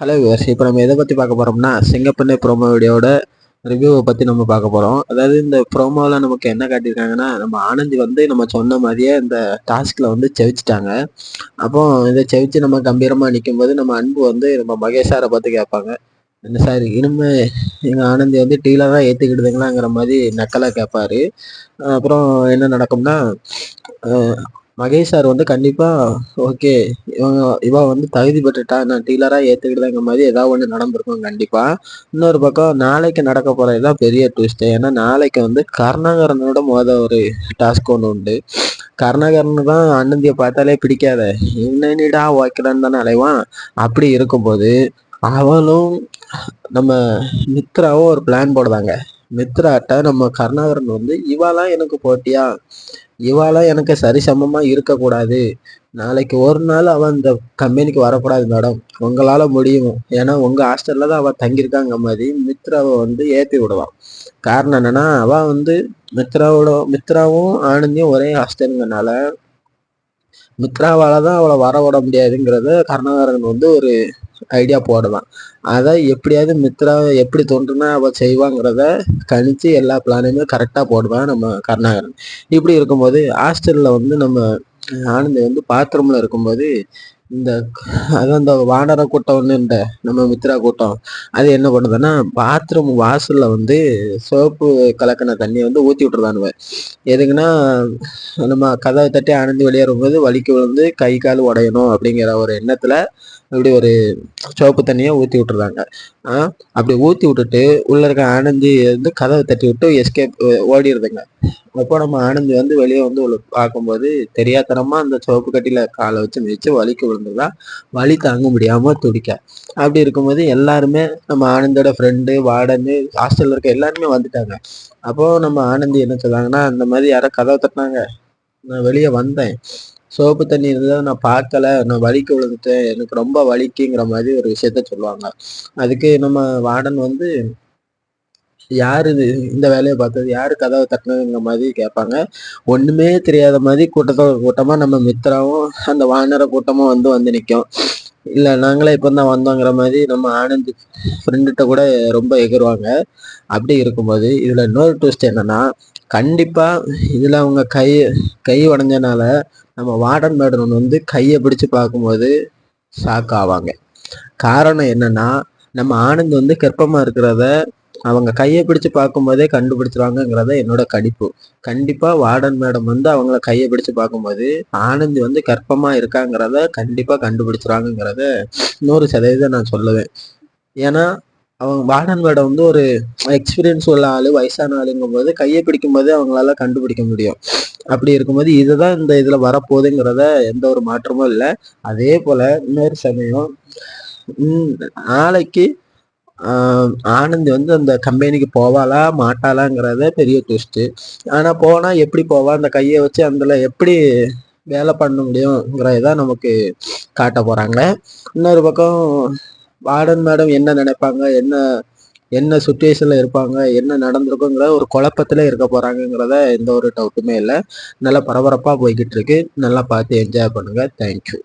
Hello viewers இப்போ நம்ம எதை பற்றி பார்க்க போகிறோம்னா சிங்கப்பண்ணை ப்ரோமோ வீடியோட ரிவ்யூவை பற்றி நம்ம பார்க்க போகிறோம் அதாவது இந்த ப்ரோமோவில் நமக்கு என்ன காட்டியிருக்காங்கன்னா நம்ம ஆனந்தி வந்து நம்ம சொன்ன மாதிரியே இந்த டாஸ்கில் வந்து செவிச்சிட்டாங்க. அப்போ இதை செவிச்சு நம்ம கம்பீரமாக நிற்கும் போது நம்ம அன்பு வந்து நம்ம மகேஷ் சாரை பார்த்து கேட்பாங்க. என்ன சார் இனிமே எங்கள் ஆனந்தி வந்து டீலராக ஏற்றுக்கிடுதுங்களாங்கிற மாதிரி நக்கலாக கேட்பாரு. அப்புறம் என்ன நடக்கும்னா மகேஷ் சார் வந்து கண்டிப்பாக ஓகே இவங்க இவ வந்து தகுதி பெற்றுட்டா நான் டீலராக ஏற்றுக்கிட்டதுங்கிற மாதிரி ஏதாவது ஒன்று நடந்திருக்கும் கண்டிப்பாக இன்னொரு பக்கம் நாளைக்கு நடக்க போகிறது தான் பெரிய ட்விஸ்ட்டு ஏன்னா நாளைக்கு வந்து கருணாகரனோட மோத ஒரு டாஸ்க் ஒன்று உண்டு. கருணாகரனு தான் அண்ணந்தியை பார்த்தாலே பிடிக்காத. என்னடா வைக்கிறான்னு தானே அலைவான். அப்படி இருக்கும்போது அவளும் நம்ம மித்ராவும் ஒரு பிளான் போடுதாங்க. மித்ராட்ட நம்ம கருணாகரன் வந்து இவாலாம் எனக்கு போட்டியா? இவாலாம் எனக்கு சரிசமமாக இருக்கக்கூடாது. நாளைக்கு ஒரு நாள் அவன் இந்த கம்பெனிக்கு வரக்கூடாது மேடம். உங்களால் முடியும். ஏன்னா உங்கள் ஹாஸ்டலில் தான் அவள் தங்கியிருக்காங்க மாதிரி மித்ராவை வந்து ஏற்றி விடுவான். காரணம் என்னன்னா அவள் வந்து மித்ராவோட மித்ராவும் ஆனந்தியும் ஒரே ஹாஸ்டலுங்கனால மித்ராவால் தான் அவளை வர விட முடியாதுங்கிறத கருணாகரன் வந்து ஒரு ஐடியா போடுவான் அதை எப்படியாவது மித்ரா எப்படி தோன்றுனா அவள் செய்வாங்கிறத கணிச்சு எல்லா பிளானுமே கரெக்டாக போடுவான் நம்ம கருணாகரன். இப்படி இருக்கும்போது ஹாஸ்டலில் வந்து நம்ம ஆனந்தி வந்து பாத்ரூமில் இருக்கும்போது இந்த அதான் இந்த வானர கூட்டம் ஒன்று இந்த நம்ம மித்ரா கூட்டம் அது என்ன பண்ணுதுன்னா பாத்ரூம் வாசலில் வந்து சோப்பு கலக்கின தண்ணியை வந்து ஊற்றி விட்டுருதானுவேன் எதுக்குன்னா நம்ம கதவை தட்டி ஆனந்தி வெளியேறும்போது வலிக்கு விழுந்து கை கால் உடையணும் அப்படிங்கிற ஒரு எண்ணத்தில் இப்படி ஒரு சோப்பு தண்ணியை ஊற்றி விட்டுருந்தாங்க அப்படி ஊற்றி விட்டுட்டு உள்ளே இருக்க ஆனந்தி வந்து கதவை தட்டி விட்டு எஸ்கேப் ஓடிடுதுங்க. அப்போ நம்ம ஆனந்தி வந்து வெளியே வந்து பார்க்கும்போது தெரியாதனமா அந்த சோப்பு கட்டியில காலை வச்சு மிதிச்சு வலிக்கு விழுந்துதான் வலி தாங்க முடியாம துடிக்க. அப்படி இருக்கும்போது எல்லாருமே நம்ம ஆனந்தியோட ஃப்ரெண்டு வார்டனு ஹாஸ்டல்ல இருக்க எல்லாருமே வந்துட்டாங்க. அப்போ நம்ம ஆனந்தி என்ன சொல்லுவாங்கன்னா அந்த மாதிரி யாரோ கதவை தட்டினாங்க. நான் வெளியே வந்தேன். சோப்பு தண்ணி இருந்தால் நான் பார்க்கல. நான் வலிக்கு விழுந்துட்டேன். எனக்கு ரொம்ப வலிக்குங்கிற மாதிரி ஒரு விஷயத்த சொல்லுவாங்க. அதுக்கு நம்ம வார்டன் வந்து யார் இது? இந்த வேலையை பார்த்தது யார்? கதவை தட்டினதுங்கிற மாதிரி கேட்பாங்க. ஒன்றுமே தெரியாத மாதிரி கூட்டத்தோட கூட்டமாக நம்ம மித்ராவும் அந்த வானர கூட்டமும் வந்து வந்து நிற்கும் இல்லை நாங்களே இப்போ தான் வந்தோங்கிற மாதிரி நம்ம ஆனந்த் ஃப்ரெண்டுகிட்ட கூட ரொம்ப எகிருவாங்க. அப்படி இருக்கும்போது இதில் இன்னொரு ட்விஸ்ட் என்னென்னா கண்டிப்பாக இதில் அவங்க கை கை உடஞ்சனால நம்ம வார்டன் மேடன் வந்து கையை பிடிச்சு பார்க்கும்போது ஷாக் ஆவாங்க. காரணம் என்னன்னா நம்ம ஆனந்த் வந்து கர்ப்பமாக இருக்கிறத அவங்க கையை பிடிச்சு பார்க்கும்போதே கண்டுபிடிச்சிருவாங்கங்கிறத என்னோட கடிப்பு கண்டிப்பா வார்டன் மேடம் வந்து அவங்கள கையை பிடிச்சு பார்க்கும்போது ஆனந்தி வந்து கற்பமா இருக்காங்கிறத கண்டிப்பா கண்டுபிடிச்சிருவாங்கிறத நூறு சதவீதம் நான் சொல்லுவேன். ஏன்னா அவங்க வார்டன் மேடம் வந்து ஒரு எக்ஸ்பீரியன்ஸ் உள்ள ஆளு வயசான ஆளுங்கும் போது கையை பிடிக்கும் போது அவங்களால கண்டுபிடிக்க முடியும். அப்படி இருக்கும்போது இதுதான் இந்த இதில் வரப்போகுதுங்கிறத எந்த ஒரு மாற்றமும் இல்லை. அதே போல இன்னொரு சமயம் நாளைக்கு ஆனந்த் வந்து அந்த கம்பெனிக்கு போவாளா மாட்டாளாங்கிறத பெரிய ட்விஸ்ட்டு ஆனால் போனால் எப்படி போவா? அந்த கையை வச்சு அதில் எப்படி வேலை பண்ண முடியுங்கிறதான் நமக்கு காட்ட போகிறாங்க இன்னொரு பக்கம் வார்டன் மேடம் என்ன நினைப்பாங்க? என்ன என்ன சுச்சுவேஷன்ல இருப்பாங்க? என்ன நடந்திருக்குங்கிற ஒரு குழப்பத்துல இருக்க போறாங்கிறத எந்த ஒரு டவுட்டுமே இல்லை. நல்லா பரபரப்பா போய்கிட்டு இருக்கு. நல்லா பார்த்து என்ஜாய் பண்ணுங்க. தேங்க்யூ